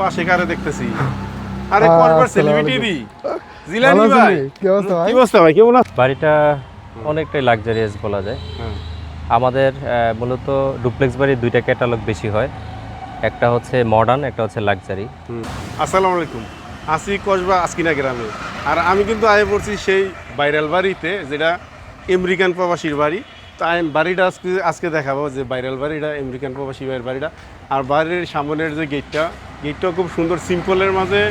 পাশে কারে দেখতেছি। আরে করবার সেলিব্রিটি জিলানি ভাই? কি অবস্থা ভাই? কি অবস্থা ভাই? কেমন আছেন? বাড়িটা অনেকটাই লাক্সারিয়াস বলা যায়। হ্যাঁ। আমাদের মূলত ডুপ্লেক্স বাড়ির দুইটা ক্যাটালগ বেশি হয়। একটা হচ্ছে মডার্ন একটা হচ্ছে লাক্সারি আসসালামু আলাইকুম। আসি কসবা আজকিনা গ্রামে। আর আমি কিন্তু আয়ে পড়ছি সেই ভাইরাল বাড়িতে যেটা আমেরিকান প্রবাসীর বাড়ি। আমি বাড়িটা আজকে আজকে দেখাবো যে ভাইরাল বাড়িটা আমেরিকান প্রবাসী ভাইয়ের বাড়িটা। আর বাড়ির সামনের যে গেটটা গেটটাও খুব সুন্দর সিম্পলের মাঝে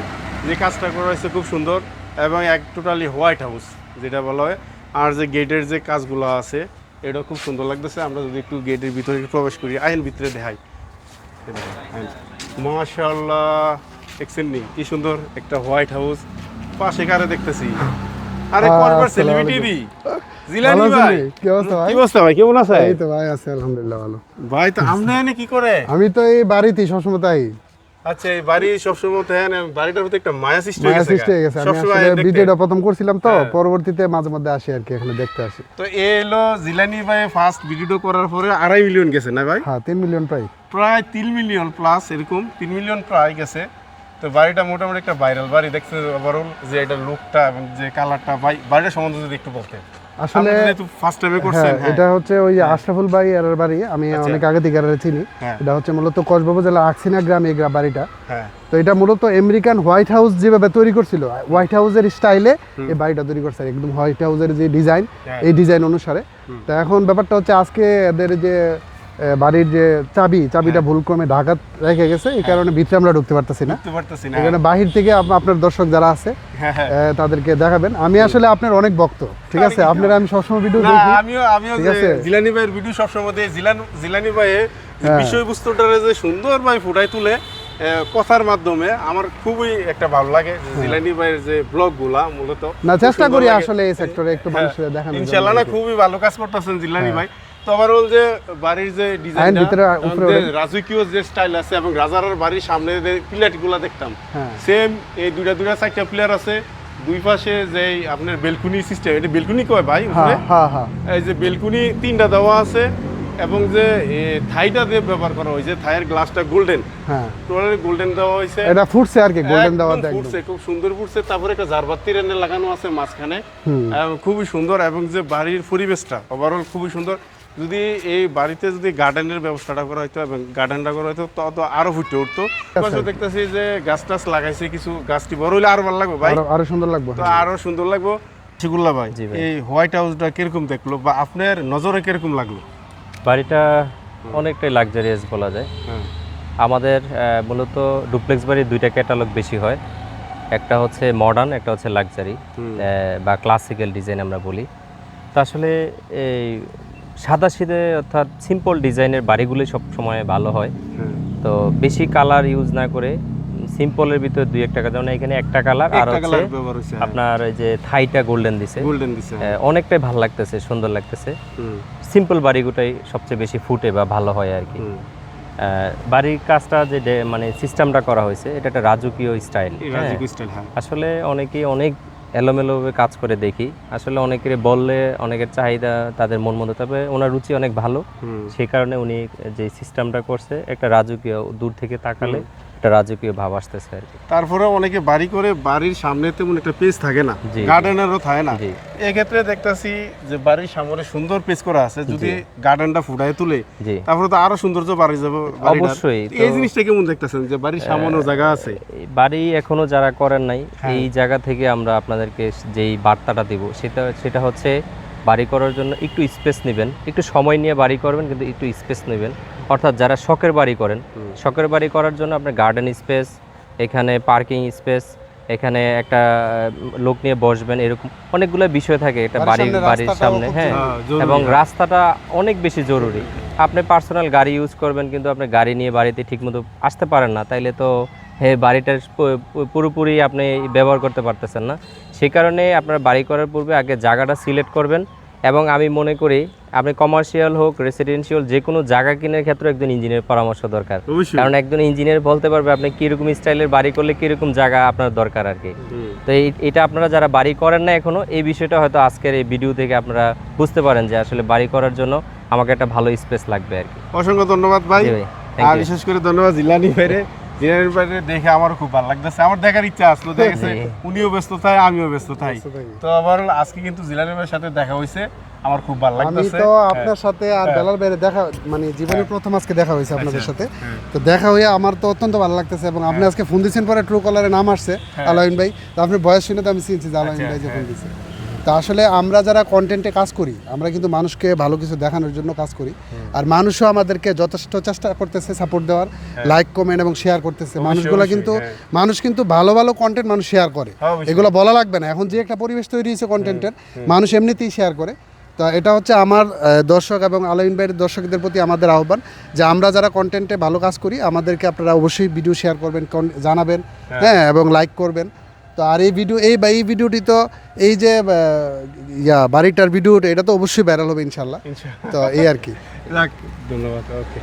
যে কাজটা করা হয়েছে খুব সুন্দর এবং এক টোটালি হোয়াইট হাউস যেটা বলা হয়। আর যে গেটের যে কাজগুলো আছে এটা খুব সুন্দর লাগতেছে। আমরা যদি একটু গেটের ভিতরে প্রবেশ করি আইন ভিতরে দেখাই। মাশাল্লাহ দেখছেন নি? কি সুন্দর একটা হোয়াইট হাউস পাশে কারে দেখতেছি? আরে করবার আসসালামু সেলিব্রিটি জিলানি ভাই। ভাই? কি অবস্থা ভাই? কি অবস্থা ভাই? কেমন আছে? এই তো ভাই আছে আলহামদুলিল্লাহ ভালো। ভাই তো আমনে এনে কি করে? আমি তো এই বাড়িতেই সবসময় তাই। আচ্ছা এই বাড়ি সবসময় দেখেন বাড়িটার ভিতরে একটা মায়া সৃষ্টি হয়ে গেছে সৃষ্টি গেছে। আমি আসলে ভিডিওটা প্রথম করছিলাম তো। পরবর্তীতে মাঝে মধ্যে আসি আর কি এখানে দেখতে আসি। তো এ এলো জিলানি ভাই ফার্স্ট ভিডিও করার পরে আড়াই মিলিয়ন গেছে না ভাই? হ্যাঁ তিন মিলিয়ন প্রায়। প্রায় তিন মিলিয়ন প্লাস এরকম তিন মিলিয়ন প্রায় গেছে। তো বাড়িটা মোটামুটি একটা ভাইরাল বাড়ি দেখতে বরং যে এটা লুকটা এবং যে কালারটা বাড়িটা সম্বন্ধে যদি একটু বলতেন। আসলে ফার্স্ট টাইমে হ্যাঁ করছেন হ্যাঁ এটা হচ্ছে ওই যে আশরাফুল ভাই এর বাড়ি আমি আচ্ছা। অনেক আগে থেকে এর চিনি। হ্যাঁ। এটা হচ্ছে মূলত কসবাবু জেলা আকসিনা গ্রামে এই বাড়িটা। হ্যাঁ। তো এটা মূলত আমেরিকান হোয়াইট হাউস যেভাবে তৈরি করছিল হোয়াইট হাউসের স্টাইলে এই বাড়িটা তৈরি করছে একদম হোয়াইট হাউসের যে ডিজাইন হ্যাঁ। এই ডিজাইন অনুসারে। তো এখন ব্যাপারটা হচ্ছে আজকে এদের যে বাড়ির যে চাবি চাবিটা ভুল ক্রমে ঢাকা রেখে গেছে এই কারণে ভিতরে আমরা ঢুকতে পারতেছি না। এখানে বাহির থেকে আপনার দর্শক যারা আছে হ্যাঁ হ্যাঁ। তাদেরকে দেখাবেন। আমি আসলে আপনার অনেক ভক্ত ঠিক আছে? আপনার আমি সবসময় ভিডিও দেখি আমিও আমিও ঠিক আছে? জিলানি ভাইয়ের ভিডিও সবসময় দেখি। জিলান জিলানি ভাইয়ের হ্যাঁ। যে সুন্দর ভাই ফুটাই তুলে কথার মাধ্যমে আমার খুবই একটা ভালো লাগে জিলানি ভাইয়ের যে ব্লগগুলা মূলত হ্যাঁ। না চেষ্টা করি আসলে এই সেক্টরে একটু হ্যাঁ, মানুষের দেখানো ইনশাআল্লাহ না খুবই ভালো কাজ করতেছেন জিলানি ভাই। তো ওভারঅল যে বাড়ির যে ডিজাইন ভিতরে উপরে রাজকীয় যে স্টাইল আছে এবং রাজারের বাড়ির সামনে যে প্লেটগুলা দেখতাম হ্যাঁ। সেম এই দুইটা দুইটা চারটা প্লেয়ার আছে। দুই পাশে যে আপনার বেলকুনি সিস্টেম এটা বেলকুনি কয় ভাই হ্যাঁ হ্যাঁ হ্যাঁ। এই যে বেলকুনি তিনটা দেওয়া আছে এবং যে থাইটা দিয়ে ব্যবহার করা হয়েছে থাইয়ের গ্লাসটা গোল্ডেন হ্যাঁ। টোটালি গোল্ডেন দেওয়া হয়েছে। এটা ফুটছে আর কি গোল্ডেন দেওয়া ফুটছে খুব সুন্দর ফুটছে। তারপরে একটা জারবাতি রেনে লাগানো আছে মাঝখানে। খুবই সুন্দর এবং যে বাড়ির পরিবেশটা ওভারঅল খুবই সুন্দর। যদি এই বাড়িতে যদি গার্ডেনের ব্যবস্থাটা করা হতো এবং গার্ডেনটা করা হতো তত আরও ফুটে উঠতো। আচ্ছা। দেখতেছি যে গাছ টাছ লাগাইছে কিছু গাছটি বড় হইলে আরও ভালো লাগবে ভাই? আরও আরও সুন্দর লাগবে। তো আরও সুন্দর লাগবে। সেগুলা ভাই এই হোয়াইট হাউসটা কীরকম দেখল বা আপনার নজরে কীরকম লাগল? বাড়িটা অনেকটাই লাক্সারিয়াস বলা যায়। হ্যাঁ। আমাদের মূলত ডুপ্লেক্স বাড়ির দুইটা ক্যাটালগ বেশি হয়। একটা হচ্ছে মডার্ন একটা হচ্ছে লাক্সারি বা ক্লাসিক্যাল ডিজাইন আমরা বলি। তো আসলে এই সাদা সিধে অর্থাৎ সিম্পল ডিজাইনের বাড়িগুলি সব সময় ভালো হয়। হ্যাঁ তো বেশি কালার ইউজ না করে সিম্পলের ভিতরে দুই একটা যেমন এখানে একটা কালার আর হচ্ছে কালার হয়েছে আপনার ওই যে থাইটা গোল্ডেন দিছে। গোল্ডেন দিছে অনেকটাই ভালো লাগতেছে সুন্দর লাগতেছে। সিম্পল বাড়িগুলোই সবচেয়ে বেশি ফুটে বা ভালো হয় আর কি। বাড়ির কাজটা যে মানে সিস্টেমটা করা হয়েছে এটা একটা রাজকীয় স্টাইল এই রাজকীয় স্টাইল হ্যাঁ। আসলে অনেকেই অনেক এলোমেলোভাবে কাজ করে দেখি। আসলে অনেকের বললে অনেকের চাহিদা তাদের মন মতো তবে ওনার রুচি অনেক ভালো। সে সেই কারণে উনি যে সিস্টেমটা করছে একটা রাজকীয় দূর থেকে তাকালে একটা রাজকীয় ভাব আসতেছে আর কি তারপরে অনেকে বাড়ি করে বাড়ির সামনে তেমন একটা পেজ থাকে না। গার্ডেনেরও থাকে না। এক্ষেত্রে দেখতাছি যে বাড়ির সামনে সুন্দর পেজ করা আছে যদি গার্ডেনটা ফুটায় তুলে তারপরে তো আরও সৌন্দর্য বাড়ি যাবে অবশ্যই, এই জিনিসটা কেমন দেখতেছেন যে বাড়ির সামনেও জায়গা আছে বাড়ি এখনও যারা করেন নাই হ্যাঁ। এই জায়গা থেকে আমরা আপনাদেরকে যেই বার্তাটা দিব সেটা সেটা হচ্ছে বাড়ি করার জন্য একটু স্পেস নেবেন একটু সময় নিয়ে বাড়ি করবেন কিন্তু একটু স্পেস নেবেন। অর্থাৎ যারা শখের বাড়ি করেন শখের বাড়ি করার জন্য আপনার গার্ডেন স্পেস এখানে পার্কিং স্পেস এখানে একটা লোক নিয়ে বসবেন এরকম অনেকগুলো বিষয় থাকে এটা বাড়ির বাড়ির সামনে হ্যাঁ। হ্যাঁ, এবং। রাস্তাটা অনেক বেশি জরুরি। আপনি পার্সোনাল গাড়ি ইউজ করবেন কিন্তু আপনি গাড়ি নিয়ে বাড়িতে ঠিকমতো আসতে পারেন না তাইলে তো হ্যাঁ বাড়িটার পুরোপুরি আপনি ব্যবহার করতে পারতেছেন না। সে কারণে আপনার বাড়ি করার পূর্বে আগে জায়গাটা সিলেক্ট করবেন এবং আমি মনে করি আপনি কমার্শিয়াল হোক রেসিডেন্সিয়াল যে কোনো জায়গা কেনার ক্ষেত্রে একজন ইঞ্জিনিয়ার পরামর্শ দরকার। কারণ একজন ইঞ্জিনিয়ার বলতে পারবে আপনি কীরকম স্টাইলের বাড়ি করলে কীরকম জায়গা আপনার দরকার আর কি। তো এটা আপনারা যারা বাড়ি করেন না এখনও এই বিষয়টা হয়তো আজকের এই ভিডিও থেকে আপনারা বুঝতে পারেন যে আসলে বাড়ি করার জন্য আমাকে একটা ভালো স্পেস লাগবে আর কি। অসংখ্য ধন্যবাদ ভাই। আর বিশেষ করে ধন্যবাদ জিলানি ভাইরে। দেখে আমারও খুব ভালো লাগতেছে। আমার দেখার ইচ্ছা আসলো দেখেছে উনিও ব্যস্ত থাই আমিও ব্যস্ত থাই তো আবার আজকে কিন্তু জিলানির সাথে দেখা হয়েছে আমার খুব ভালো আমি তো আপনার সাথে আর বেলার বাইরে দেখা মানে জীবনের প্রথম আজকে দেখা হয়েছে আপনাদের আচ্ছা, সাথে। হ্যাঁ। তো দেখা হয়ে আমার তো অত্যন্ত ভালো লাগতেছে এবং আপনি আজকে ফোন দিচ্ছেন পরে ট্রু কলারে নাম আসছে আলাইন ভাই। তো আপনি বয়স শুনে তো আমি চিনছি যে আলাইন আচ্ছা, ভাই যে ফোন হ্যাঁ। তা আসলে আমরা যারা কন্টেন্টে কাজ করি আমরা কিন্তু মানুষকে ভালো কিছু দেখানোর জন্য কাজ করি। আর মানুষও আমাদেরকে যথেষ্ট চেষ্টা করতেছে সাপোর্ট দেওয়ার লাইক কমেন্ট এবং শেয়ার করতেছে। মানুষগুলো হ্যাঁ। কিন্তু হ্যাঁ। মানুষ কিন্তু ভালো ভালো কন্টেন্ট মানুষ শেয়ার করে। হ্যাঁ, এগুলো বলা লাগবে না। এখন যে একটা পরিবেশ তৈরি হয়েছে কন্টেন্টের মানুষ এমনিতেই শেয়ার করে। তো এটা হচ্ছে আমার দর্শক এবং আলাইন ভাইয়ের দর্শকদের প্রতি আমাদের আহ্বান যে আমরা যারা কন্টেন্টে ভালো কাজ করি আমাদেরকে আপনারা অবশ্যই ভিডিও শেয়ার করবেন জানাবেন হ্যাঁ। এবং লাইক করবেন। তো আর এই ভিডিও এই বা এই ভিডিওটি তো এই যে ইয়া বাড়িটার ভিডিওটা এটা তো অবশ্যই ভাইরাল হবে ইনশাল্লাহ। তো এই আর কি। ধন্যবাদ ওকে